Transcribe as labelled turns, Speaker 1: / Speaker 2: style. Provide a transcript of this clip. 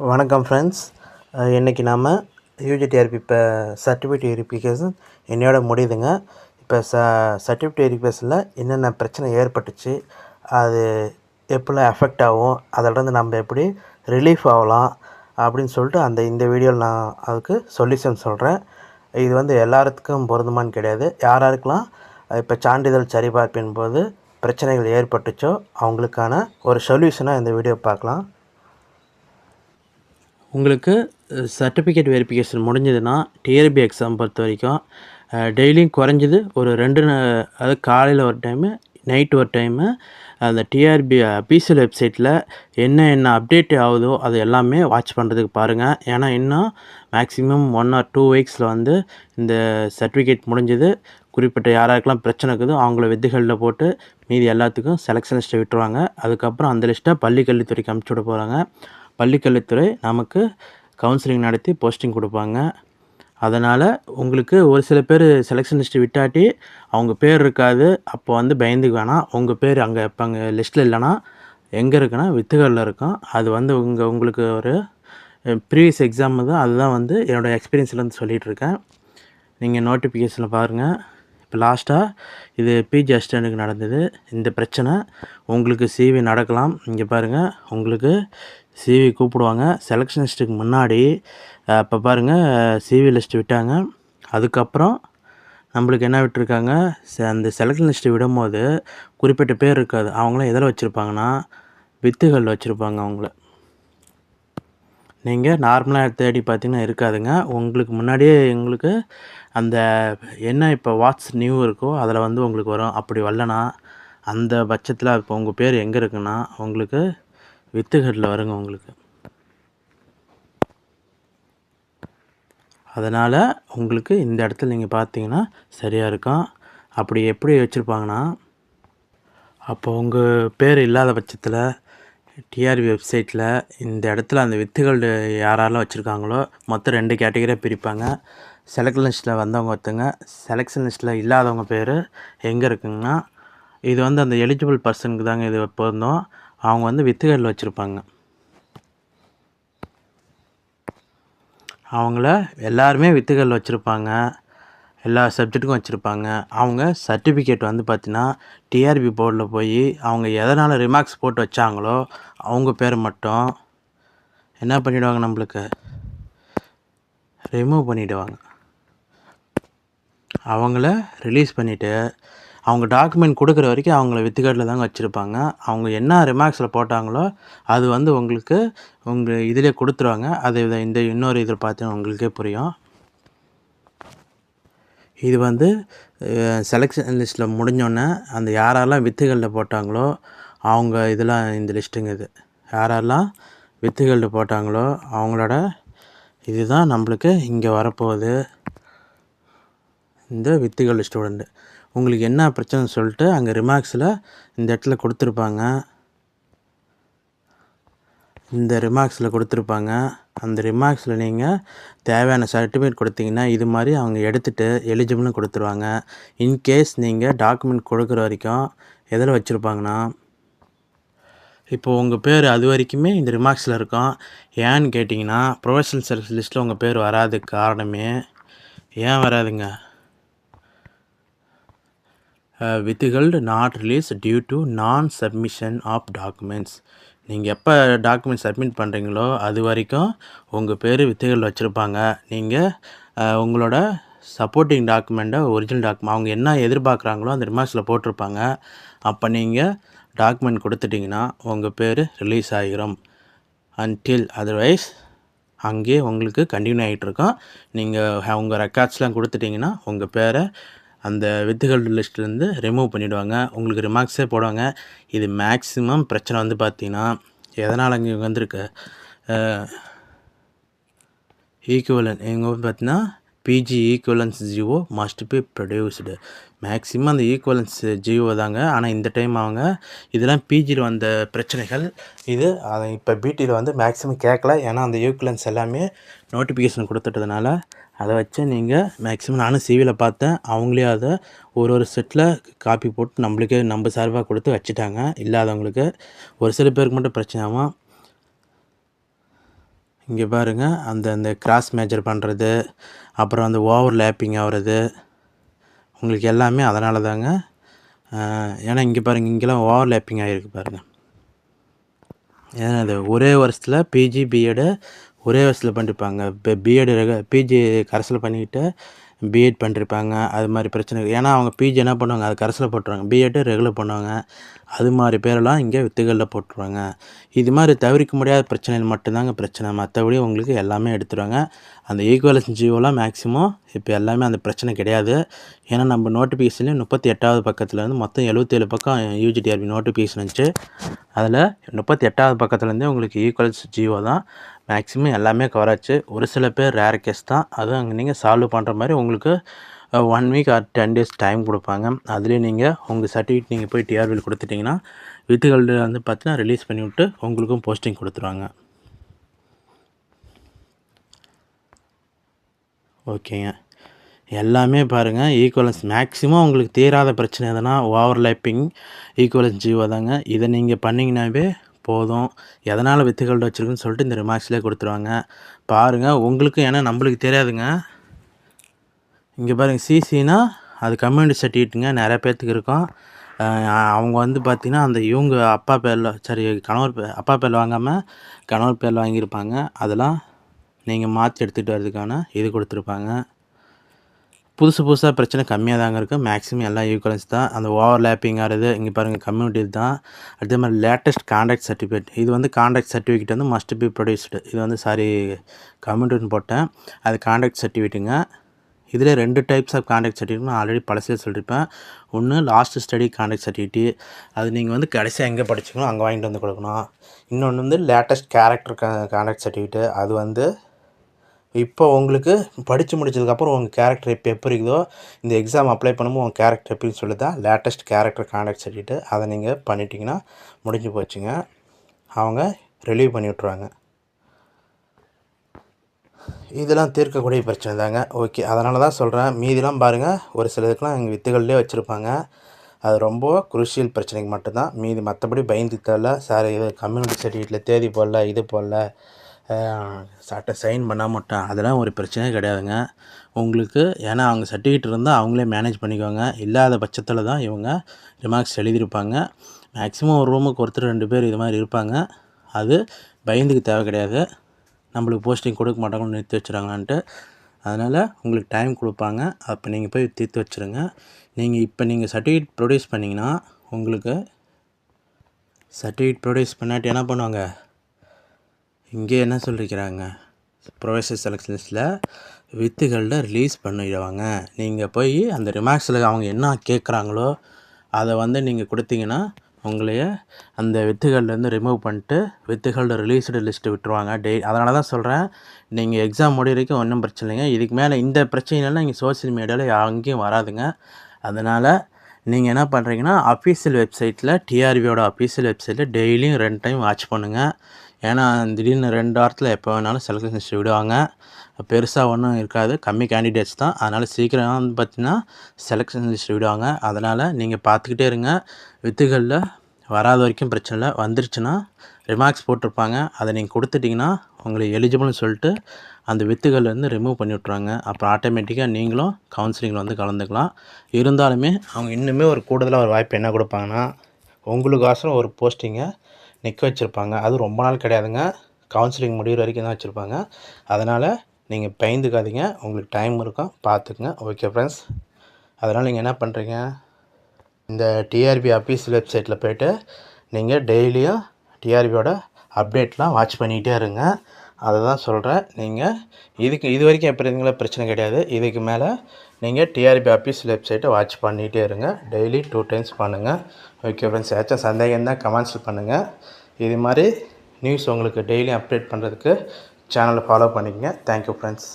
Speaker 1: வணக்கம் ஃப்ரெண்ட்ஸ் இன்றைக்கி நாம் யூஜிடிஆர்பி இப்போ சர்டிஃபிகேட் வெரிஃபிகேஷன் என்னையோட முடியுதுங்க. இப்போ ச சர்டிஃபிகேட் வெரிஃபிகேஷனில் என்னென்ன பிரச்சனை ஏற்பட்டுச்சு அது எப்படிலாம் எஃபெக்ட் ஆகும் அதிலிருந்து நம்ம எப்படி ரிலீஃப் ஆகலாம் அப்படின்னு சொல்லிட்டு அந்த இந்த வீடியோவில் நான் அதுக்கு சொல்யூஷன் சொல்கிறேன் இது வந்து எல்லாத்துக்கும் பொருந்துமான்னு கிடையாது. யார் யாருக்கெல்லாம் இப்போ சான்றிதழ் சரிபார்ப்பின் போது பிரச்சனைகள் ஏற்பட்டுச்சோ அவங்களுக்கான ஒரு சொல்யூஷனாக இந்த வீடியோ பார்க்கலாம். உங்களுக்கு சர்டிஃபிகேட் வெரிஃபிகேஷன் முடிஞ்சதுன்னா டிஆர்பி எக்ஸாம் பொறுத்த வரைக்கும் டெய்லியும் குறைஞ்சது ஒரு ரெண்டு அதாவது காலையில் ஒரு டைமு நைட் ஒரு டைமு அந்த டிஆர்பி அபிஷியல் வெப்சைட்டில் என்ன என்ன அப்டேட் ஆகுதோ அது எல்லாமே வாட்ச் பண்ணுறதுக்கு பாருங்கள் ஏன்னா இன்னும் மேக்ஸிமம் ஒன் ஆர் டூ வீக்ஸில் வந்து இந்த சர்டிஃபிகேட் முடிஞ்சது. குறிப்பிட்ட யாராருக்கெல்லாம் பிரச்சனை இருக்குதோ அவங்கள வித்துகளில் போட்டு மீதி எல்லாத்துக்கும் செலெக்ஷன் லிஸ்ட்டை விட்டுருவாங்க. அதுக்கப்புறம் அந்த லிஸ்ட்டை பள்ளி கல்வித்துறைக்கு அனுப்பிச்சி விட போகிறாங்க பள்ளிக்கல்வித்துறை நமக்கு கவுன்சிலிங் நடத்தி போஸ்டிங் கொடுப்பாங்க. அதனால் உங்களுக்கு ஒரு சில பேர் செலெக்ஷன் லிஸ்ட்டு விட்டாட்டி அவங்க பேர் இருக்காது. அப்போ வந்து பயந்து வேணாம் உங்கள் பேர் அங்கே இப்போ அங்கே லிஸ்ட்டில் இல்லைன்னா எங்கே இருக்குன்னா வித்துகளில் இருக்கும். அது வந்து உங்கள் உங்களுக்கு ஒரு ப்ரீவியஸ் எக்ஸாம் தான் அதுதான் வந்து என்னோடய எக்ஸ்பீரியன்ஸ்லேருந்து சொல்லிகிட்டு இருக்கேன். நீங்கள் நோட்டிஃபிகேஷனில் பாருங்கள் இப்போ லாஸ்ட்டாக இது பிஜி அசிஸ்டண்ட்டுக்கு நடந்தது. இந்த பிரச்சனை உங்களுக்கு சிவி நடக்கலாம். இங்கே பாருங்கள் உங்களுக்கு சிவி கூப்பிடுவாங்க. செலெக்ஷன் லிஸ்ட்டுக்கு முன்னாடி இப்போ பாருங்கள் சிவி லிஸ்ட்டு விட்டாங்க. அதுக்கப்புறம் நம்மளுக்கு என்ன விட்டுருக்காங்க? ச- அந்த செலெக்ஷன் லிஸ்ட்டு விடும்போது குறிப்பிட்ட பேர் இருக்காது. அவங்களாம் எதில் வச்சுருப்பாங்கன்னா வித்துகள் வச்சுருப்பாங்க அவங்கள. நீங்கள் நார்மலாக தேடி பார்த்தீங்கன்னா இருக்காதுங்க. உங்களுக்கு முன்னாடியே எங்களுக்கு அந்த என்ன இப்போ வாட்ஸ் நியூ இருக்கோ அதில் வந்து உங்களுக்கு வரும். அப்படி வரலனா அந்த பட்சத்தில் இப்போ உங்கள் பேர் எங்கே இருக்குன்னா உங்களுக்கு வித்துகட்டில் வருங்க உங்களுக்கு. அதனால் உங்களுக்கு இந்த இடத்துல நீங்கள் பார்த்தீங்கன்னா சரியாக இருக்கும். அப்படி எப்படி வச்சுருப்பாங்கன்னா அப்போ உங்கள் பேர் இல்லாத பட்சத்தில் டிஆர்பி வெப்சைட்டில் இந்த இடத்துல அந்த வித்துகள் யாரெல்லாம் வச்சுருக்காங்களோ மொத்தம் ரெண்டு கேட்டகரியாக பிரிப்பாங்க. செலக்ஷன் லிஸ்ட்டில் வந்தவங்க ஒருத்தங்க செலெக்ஷன் லிஸ்ட்டில் இல்லாதவங்க பேர் எங்கே இருக்குங்கன்னா இது வந்து அந்த எலிஜிபிள் பர்சனுக்கு தாங்க இது பொருந்தோம். அவங்க வந்து வித்துகளில் வச்சுருப்பாங்க. அவங்கள எல்லாருமே வித்துகள் வச்சுருப்பாங்க. எல்லா சப்ஜெக்ட்டுக்கும் வச்சுருப்பாங்க. அவங்க சர்டிஃபிகேட் வந்து பார்த்தீங்கன்னா டிஆர்பி போர்டில் போய் அவங்க எதனால் ரிமார்க்ஸ் போட்டு வச்சாங்களோ அவங்க பேர் மட்டும் என்ன பண்ணிவிடுவாங்க நம்மளுக்கு? ரிமூவ் பண்ணிவிடுவாங்க அவங்கள ரிலீஸ் பண்ணிவிட்டு அவங்க டாக்குமெண்ட் கொடுக்குற வரைக்கும் அவங்கள வித்துக்காட்டில் தாங்க வச்சுருப்பாங்க. அவங்க என்ன ரிமார்க்ஸில் போட்டாங்களோ அது வந்து உங்களுக்கு உங்கள் இதிலே கொடுத்துருவாங்க. அது இதை- இந்த இன்னொரு இதில் பார்த்தீங்கன்னா உங்களுக்கே புரியும். இது வந்து செலெக்ஷன் லிஸ்ட்டில் முடிஞ்சோடனே அந்த யாரெல்லாம் வித்துகளில் போட்டாங்களோ அவங்க இதெல்லாம் இந்த லிஸ்ட்டுங்க இது. யாரெல்லாம் வித்துகளில் போட்டாங்களோ அவங்களோட இதுதான் நம்மளுக்கு இங்கே வரப்போகுது. இந்த வித்துகள் ஸ்டூடெண்ட்டு உங்களுக்கு என்ன பிரச்சனை சொல்லிட்டு அங்கே ரிமார்க்ஸில் இந்த இடத்துல கொடுத்துருப்பாங்க. இந்த ரிமார்க்ஸில் கொடுத்துருப்பாங்க. அந்த ரிமார்க்ஸில் நீங்கள் தேவையான சர்டிஃபிகேட் கொடுத்தீங்கன்னா இது மாதிரி அவங்க எடுத்துகிட்டு எலிஜிபிள்னு கொடுத்துருவாங்க. இன்கேஸ் நீங்கள் டாக்குமெண்ட் கொடுக்குற வரைக்கும் எதில் வச்சுருப்பாங்கன்னா இப்போது உங்கள் பேர் அது வரைக்குமே இந்த ரிமார்க்ஸில் இருக்கும். ஏன்னு கேட்டிங்கன்னா ப்ரொஃபஷனல் சர்வீஸ் லிஸ்ட்டில் உங்கள் பேர் வராதுக்கு காரணமே ஏன் வராதுங்க? Withheld not release due to non submission of documents நீங்கள் எப்போ டாக்குமெண்ட் சப்மிட் பண்ணுறீங்களோ அது வரைக்கும் உங்கள் பேர் வித்துகள் வச்சுருப்பாங்க. நீங்கள் உங்களோட சப்போர்ட்டிங் டாக்குமெண்ட்டை ஒரிஜினல் டாக்குமெண்ட் அவங்க என்ன எதிர்பார்க்குறாங்களோ அந்த ரிமார்க்ஸில் போட்டிருப்பாங்க. அப்போ நீங்கள் டாக்குமெண்ட் கொடுத்துட்டிங்கன்னா உங்கள் பேர் ரிலீஸ் ஆகிரும் அன்டில் அதர்வைஸ் அங்கேயே உங்களுக்கு கண்டினியூ ஆகிட்டுருக்கோம் நீங்கள் உங்கள் ரெக்கார்ட்ஸ்லாம் கொடுத்துட்டிங்கன்னா உங்கள் பேரை அந்த வித்துகள் லிஸ்ட்லேருந்து ரிமூவ் பண்ணிவிடுவாங்க உங்களுக்கு ரிமார்க்ஸே போடுவாங்க. இது மேக்ஸிமம் பிரச்சனை வந்து பார்த்தீங்கன்னா எதனால் இங்கே வந்திருக்கு? ஈக்குவலன் எங்கே வந்து பார்த்தீங்கன்னா PG equivalence GO must be produced maximum அந்த ஈக்குவலன்ஸ் ஜியோ தாங்க. ஆனால் இந்த டைம் அவங்க இதெல்லாம் பிஜியில் வந்த பிரச்சனைகள். இது அதை இப்போ பிடியில் வந்து மேக்ஸிமம் கேட்கல ஏன்னா அந்த ஈக்குவலன்ஸ் எல்லாமே நோட்டிஃபிகேஷன் கொடுத்துட்டதுனால அதை வச்சு நீங்கள் மேக்ஸிமம் நானும் சிவியில் பார்த்தேன். அவங்களே அதை ஒரு ஒரு செட்டில் காப்பி போட்டு நம்மளுக்கே நம்ம சார்பாக கொடுத்து வச்சுட்டாங்க. இல்லாதவங்களுக்கு ஒரு சில பேருக்கு மட்டும் பிரச்சனை ஆகும். இங்கே பாருங்கள் அந்த அந்த கிராஸ் மேஜர் பண்ணுறது அப்புறம் அந்த ஓவர் லேப்பிங் ஆகிறது உங்களுக்கு எல்லாமே அதனால தாங்க. ஏன்னா இங்கே பாருங்கள் இங்கெல்லாம் ஓவர் லேப்பிங் ஆகிருக்கு பாருங்கள் ஏன்னா அது ஒரே வருஷத்தில் பிஜி பிஎடு ஒரே வருஷத்தில் பண்ணிருப்பாங்க. இப்போ பிஎட் பிஜி கரசில் பண்ணிக்கிட்டு பிஎட் பண்ணிருப்பாங்க அது மாதிரி பிரச்சனை ஏன்னா அவங்க பிஜி என்ன பண்ணுவாங்க அது கரஸில் போட்டுருவாங்க. பிஎட்டு ரெகுலர் பண்ணுவாங்க. அது மாதிரி பேரெல்லாம் இங்கே வித்துகளில் போட்டுருவாங்க. இது மாதிரி தவிர்க்க முடியாத பிரச்சனைகள் மட்டும்தாங்க பிரச்சனை. மற்றபடி உங்களுக்கு எல்லாமே எடுத்துருவாங்க. அந்த ஈக்குவலன்ஸ் ஜியோலாம் மேக்ஸிமம் இப்போ எல்லாமே அந்த பிரச்சனை கிடையாது. ஏன்னா நம்ம நோட்டிஃபிகேஷன்லேயும் முப்பத்தி எட்டாவது பக்கத்தில் இருந்து மொத்தம் எழுபத்தேழு பக்கம் யூஜிடிஆர்பி நோட்டிஃபிகேஷன் இருந்துச்சு அதில் முப்பத்தி எட்டாவது பக்கத்துலேருந்தே உங்களுக்கு ஈக்குவல்ஸ் ஜியோ தான். மேக்ஸிமம் எல்லாமே கவர் ஆச்சு. ஒரு சில பேர் ரேர் கேஸ் தான். அதுவும் அங்கே நீங்கள் சால்வ் பண்ணுற மாதிரி உங்களுக்கு one week or ten days time கொடுப்பாங்க. அதுலேயே நீங்கள் உங்கள் சர்டிஃபிகேட் நீங்கள் போய் டிஆர்பியில் கொடுத்துட்டிங்கன்னா வித்துகள் வந்து பார்த்தீங்கன்னா ரிலீஸ் பண்ணிவிட்டு உங்களுக்கும் போஸ்டிங் கொடுத்துருவாங்க. ஓகேங்க. எல்லாமே பாருங்கள் ஈக்குவலன்ஸ் மேக்ஸிமம் உங்களுக்கு தீராத பிரச்சனை எதுனா ஓவர்லேப்பிங் ஈக்குவலன்ஸ் ஜீவோ தாங்க. இதை நீங்கள் பண்ணிங்கனாவே போதும். எதனால் வித்துகள் வச்சுருக்குன்னு சொல்லிட்டு இந்த ரிமார்க்ஸ்லேயே கொடுத்துருவாங்க. பாருங்கள் உங்களுக்கும் ஏன்னா நம்மளுக்கு தெரியாதுங்க. இங்கே பாருங்கள் சிசினா அது கம்யூனிட்டி சர்டிஃபிகேட்டுங்க நிறைய பேர்த்துக்கு இருக்கும். அவங்க வந்து பார்த்திங்கன்னா அந்த இவங்க அப்பா பேரில் சரி கணவர் பே அப்பா பேரில் வாங்காமல் கணவர் பேரில் வாங்கியிருப்பாங்க. அதெல்லாம் நீங்கள் மாற்றி எடுத்துகிட்டு வர்றதுக்கான இது கொடுத்துருப்பாங்க. புதுசு புதுசாக பிரச்சனை கம்மியாக தாங்க இருக்குது மேக்ஸிமம் எல்லாம் ஈக்குவலன்ஸ் தான். அந்த ஓவர் லேப்பிங் ஆகிறது இங்கே பாருங்கள் கம்யூனிட்டி தான். அதே மாதிரி லேட்டஸ்ட் கான்ட்ராக்ட் சர்டிஃபிகேட் இது வந்து கான்ட்ராக்ட் சர்டிஃபிகேட் வந்து மஸ்ட் பி ப்ரொடியூஸ்டு இது வந்து சாரி கம்யூனிட்டின்னு போட்டேன். அது கான்ட்ராக்ட் சர்டிஃபிகேட்டுங்க இதில் ரெண்டு டைப்ஸ் ஆஃப் கான்ட்ராக்ட் சர்டிஃபிகேட் நான் ஆல்ரெடி பழசில் சொல்லியிருப்பேன் ஒன்று லாஸ்ட் ஸ்டடி கான்ட்ராக்ட் சர்டிஃபிகேட் அது நீங்கள் வந்து கடைசியாக எங்கே படிச்சிக்கணும் அங்கே வாங்கிட்டு வந்து கொடுக்கணும். இன்னொன்று வந்து லேட்டஸ்ட் கேரக்டர் கான்ட்ராக்ட் சர்டிஃபிகேட்டு அது வந்து இப்போ உங்களுக்கு படித்து முடிச்சதுக்கப்புறம் உங்கள் கேரக்டர் இப்போ எப்படி இருக்குதோ இந்த எக்ஸாம் அப்ளை பண்ணும்போது உங்கள் கேரக்டர் எப்படின்னு சொல்லி தான் லேட்டஸ்ட் கேரக்டர் கான்டாக்ட் சொல்லிட்டு அதை நீங்கள் பண்ணிட்டீங்கன்னா முடிஞ்சு போச்சுங்க. அவங்க ரிலீவ் பண்ணி விட்ருவாங்க இதெல்லாம் தீர்க்கக்கூடிய பிரச்சனை தாங்க. ஓகே அதனால தான் சொல்கிறேன் மீதிலாம் பாருங்கள் ஒரு சில இதுக்கெலாம் எங்கள் வித்துகள்லேயே வச்சுருப்பாங்க. அது ரொம்ப குருஷியல் பிரச்சனைக்கு மட்டும்தான். மீதி மற்றபடி பயந்து தேவையில்ல சார் இது கம்யூனிட்டி சர்டிஃபிகேட்டில் தேதி போடல இது போடல. சட்டை சைன் பண்ண மாட்டேன் அதெல்லாம் ஒரு பிரச்சனையே கிடையாதுங்க. உங்களுக்கு ஏன்னா அவங்க சர்டிஃபிகேட் இருந்தால் அவங்களே மேனேஜ் பண்ணிக்குவாங்க. இல்லாத பட்சத்தில் தான் இவங்க ரிமார்க்ஸ் எழுதியிருப்பாங்க. மேக்ஸிமம் ஒரு ரூமுக்கு ஒருத்தர் ரெண்டு பேர் இது மாதிரி இருப்பாங்க. அது பயந்துக்கு தேவை கிடையாது. நம்மளுக்கு போஸ்டிங் கொடுக்க மாட்டாங்கன்னு நிறுத்தி வச்சுறாங்கன்ட்டு அதனால் உங்களுக்கு டைம் கொடுப்பாங்க. அப்போ நீங்கள் போய் தீர்த்து வச்சுருங்க. நீங்கள் இப்போ நீங்கள் சர்டிஃபிகேட் ப்ரொடியூஸ் பண்ணிங்கன்னா உங்களுக்கு சர்டிஃபிகேட் ப்ரொடியூஸ் பண்ணாட்டி என்ன பண்ணுவாங்க? இங்கே என்ன சொல்லியிருக்கிறாங்க ப்ரொஃபஸர் செலெக்ஷன்ஸில் வித்துகளில் ரிலீஸ் பண்ணிடுவாங்க. நீங்கள் போய் அந்த ரிமார்க்ஸில் அவங்க என்ன கேட்குறாங்களோ அதை வந்து நீங்கள் கொடுத்தீங்கன்னா உங்களைய அந்த வித்துகள்லேருந்து ரிமூவ் பண்ணிட்டு வித்துகளில் ரிலீஸ்டு லிஸ்ட்டு விட்டுருவாங்க. டெய் அதனால தான் சொல்கிறேன் நீங்கள் எக்ஸாம் முடிய வரைக்கும் ஒன்றும் பிரச்சனை இல்லைங்க. இதுக்கு மேலே இந்த பிரச்சனைலாம் நீங்கள் சோஷியல் மீடியாவில் அங்கேயும் வராதுங்க. அதனால் நீங்கள் என்ன பண்ணுறீங்கன்னா அஃபீஷியல் வெப்சைட்டில் டிஆர்பியோட அஃபீஷியல் வெப்சைட்டில் டெய்லியும் ரெண்டு டைம் வாட்ச் பண்ணுங்கள் ஏன்னா திடீர்னு ரெண்டு வாரத்தில் எப்போ வேணாலும் செலக்ஷன் லிஸ்ட் விடுவாங்க. பெருசாக ஒன்றும் இருக்காது. கம்மி கேண்டிடேட்ஸ் தான். அதனால் சீக்கிரம் வந்து பார்த்திங்கன்னா செலெக்ஷன் லிஸ்ட் விடுவாங்க. அதனால் நீங்கள் பார்த்துக்கிட்டே இருங்க. வித்துகளில் வராத வரைக்கும் பிரச்சனை இல்லை. வந்துருச்சுன்னா ரிமார்க்ஸ் போட்டிருப்பாங்க. அதை நீங்கள் கொடுத்துட்டிங்கன்னா உங்களை எலிஜிபிள்னு சொல்லிட்டு அந்த வித்துகள்லேருந்து ரிமூவ் பண்ணி விட்ருவாங்க அப்புறம் ஆட்டோமேட்டிக்காக நீங்களும் கவுன்சிலிங்கில் வந்து கலந்துக்கலாம். இருந்தாலுமே அவங்க இன்னுமே ஒரு கூடுதலாக ஒரு வாய்ப்பு என்ன கொடுப்பாங்கன்னா உங்களுக்கோசரம் ஒரு போஸ்டிங்கை நிற்க வச்சுருப்பாங்க. அது ரொம்ப நாள் கிடையாதுங்க. கவுன்சிலிங் முடிகிற வரைக்கும் தான் வச்சுருப்பாங்க. அதனால் நீங்கள் பயந்துக்காதீங்க. உங்களுக்கு டைம் இருக்கும். பார்த்துக்குங்க. ஓகே ஃப்ரெண்ட்ஸ் அதனால் நீங்கள் என்ன பண்ணுறீங்க இந்த டிஆர்பி ஆஃபீஸ் வெப்சைட்டில் போய்ட்டு நீங்கள் டெய்லியும் டிஆர்பியோட அப்டேட்லாம் வாட்ச் பண்ணிகிட்டே இருங்க. அதை தான் சொல்கிறேன் நீங்கள் இதுக்கு இது வரைக்கும் எப்படி இருந்தீங்களோ பிரச்சனை கிடையாது. இதுக்கு மேலே நீங்கள் டிஆர்பி ஆஃபீஸ் வெப்சைட்டை வாட்ச் பண்ணிகிட்டே இருங்க. டெய்லி டூ டைம்ஸ் பண்ணுங்கள் ஓகே ஃப்ரெண்ட்ஸ் ஏதாச்சும் சந்தேகம் தான் கமெண்ட்ஸ் பண்ணுங்கள் இது மாதிரி நியூஸ் உங்களுக்கு டெய்லியும் அப்டேட் பண்ணுறதுக்கு சேனலை ஃபாலோ பண்ணிக்கங்க. Thank you friends